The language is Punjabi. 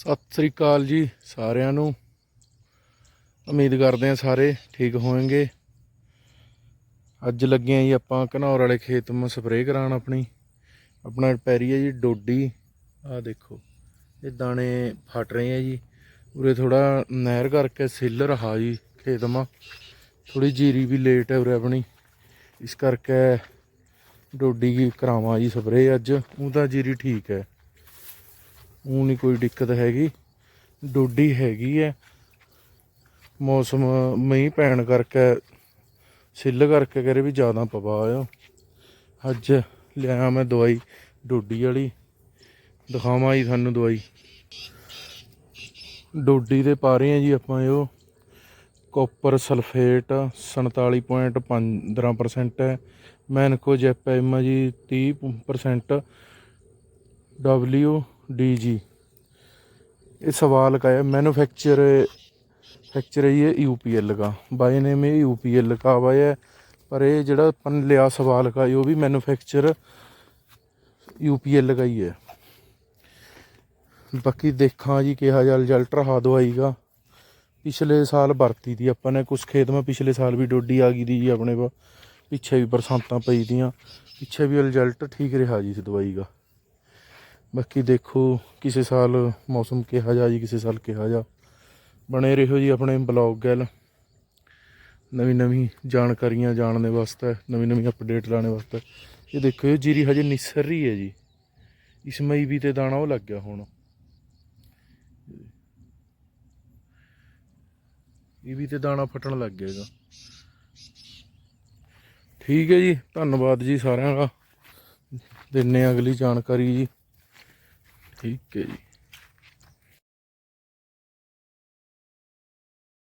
ਸਤਿ ਸ੍ਰੀ ਅਕਾਲ ਜੀ ਸਾਰਿਆਂ ਨੂੰ। ਉਮੀਦ ਕਰਦੇ ਹਾਂ ਸਾਰੇ ਠੀਕ ਹੋਣਗੇ। ਅੱਜ ਲੱਗੇ ਆਂ ਜੀ ਆਪਾਂ ਘਨੌਰ ਵਾਲੇ ਖੇਤ ਮਾ ਸਪਰੇਅ ਕਰਾਉਣ ਆਪਣੀ। ਆਪਣਾ ਪੈਰੀ ਹੈ ਜੀ ਡੋਡੀ। ਆਹ ਦੇਖੋ, ਇਹ ਦਾਣੇ ਫਟ ਰਹੇ ਆ ਜੀ। ਉਰੇ ਥੋੜਾ ਨਹਿਰ ਕਰਕੇ ਸਿੱਲ ਰਹਾ ਜੀ ਖੇਤ ਮਾ। ਥੋੜੀ ਜੀਰੀ ਵੀ ਲੇਟ ਹੈ ਉਰੇ ਆਪਣੀ। ਇਸ ਕਰਕੇ ਡੋਡੀ ਕਰਾਵਾਂ ਜੀ ਸਪਰੇਅ ਅੱਜ। ਉਹ ਤਾਂ ਜੀਰੀ ਠੀਕ ਹੈ। ਉਹ ਨਹੀਂ ਕੋਈ ਦਿੱਕਤ ਹੈਗੀ। ਡੋਡੀ ਹੈਗੀ ਐ। ਮੌਸਮ ਮਈ ਪੈਣ ਕਰਕੇ, ਸਿੱਲ ਕਰਕੇ ਕਰੇ ਵੀ ਜ਼ਿਆਦਾ ਪਵਾ ਆਇਆ ਅੱਜ ਲਿਆ ਮੈਂ ਦਵਾਈ ਡੋਡੀ ਵਾਲੀ। ਦਿਖਾਵਾਂ ਜੀ ਤੁਹਾਨੂੰ ਦਵਾਈ। ਡੋਡੀ ਦੇ ਪਾ ਰਹੇ ਆ ਜੀ ਆਪਾਂ ਇਹੋ। ਕੋਪਰ ਸਲਫੇਟ 47.15% ਹੈ ਮੈਨਕੋ ਜੈਪੈਮ ਜੀ 30% ਡਬਲਯੂ डी जी ये सवाल का है मैन्युफैक्चर फैक्चर है ये यू पी एल का बाय नेम ये यू पी एल का वा है पर ये ਜਿਹੜਾ अपन ਲਿਆ ਸਵਾਲ का ਉਹ ਵੀ ਮੈਨੂਫੈਕਚਰ ਯੂ ਪੀ ਐਲ ਦਾ ਹੀ ਹੈ ਬਾਕੀ ਦੇਖਾਂ ਜੀ ਕਿਹਾ ਜਿਹਾ ਰਿਜ਼ਲਟ ਰਹਾ ਦਵਾਈ ਦਾ ਪਿਛਲੇ ਸਾਲ ਵਰਤੀ ਦੀ ਆਪਾਂ ਨੇ ਕੁਝ ਖੇਤ ਮੈਂ ਪਿਛਲੇ ਸਾਲ ਵੀ ਡੋਡੀ ਆ ਗਈ ਦੀ ਜੀ ਆਪਣੇ ਪਾ ਪਿੱਛੇ ਵੀ ਬਰਸਾਤਾਂ ਪਈ ਦੀਆਂ ਪਿੱਛੇ ਵੀ ਰਿਜ਼ਲਟ ਠੀਕ ਰਿਹਾ ਜੀ ਇਸ ਦਵਾਈ ਦਾ ਬਾਕੀ ਦੇਖੋ, ਕਿਸੇ ਸਾਲ ਮੌਸਮ ਕਿਹਾ ਜਾ ਜੀ, ਕਿਸੇ ਸਾਲ ਕਿਹਾ ਜਾ। ਬਣੇ ਰਹੋ ਜੀ ਆਪਣੇ ਬਲੌਗ ਗੱਲ। ਨਵੀਂ ਨਵੀਂ ਜਾਣਕਾਰੀਆਂ ਜਾਣਨ ਦੇ ਵਾਸਤੇ, ਨਵੀਂ ਨਵੀਂ ਅਪਡੇਟ ਲਾਣੇ ਵਾਸਤੇ। ਇਹ ਦੇਖੋ, ਇਹ ਜੀਰੀ ਹਜੇ ਨਿਸਰ ਰਹੀ ਹੈ ਜੀ। ਇਸ ਮਈ ਵੀ ਤੇ ਦਾਣਾ ਉਹ ਲੱਗ ਗਿਆ ਹੁਣ। ਇਹ ਵੀ ਤੇ ਦਾਣਾ ਫਟਣ ਲੱਗ ਗਿਆ ਇਹਦਾ। ਠੀਕ ਹੈ ਜੀ, ਧੰਨਵਾਦ ਜੀ ਸਾਰਿਆਂ ਦਾ। ਦਿੰਨੇ ਆ ਅਗਲੀ ਜਾਣਕਾਰੀ ਜੀ। ਠੀਕ ਹੈ ਜੀ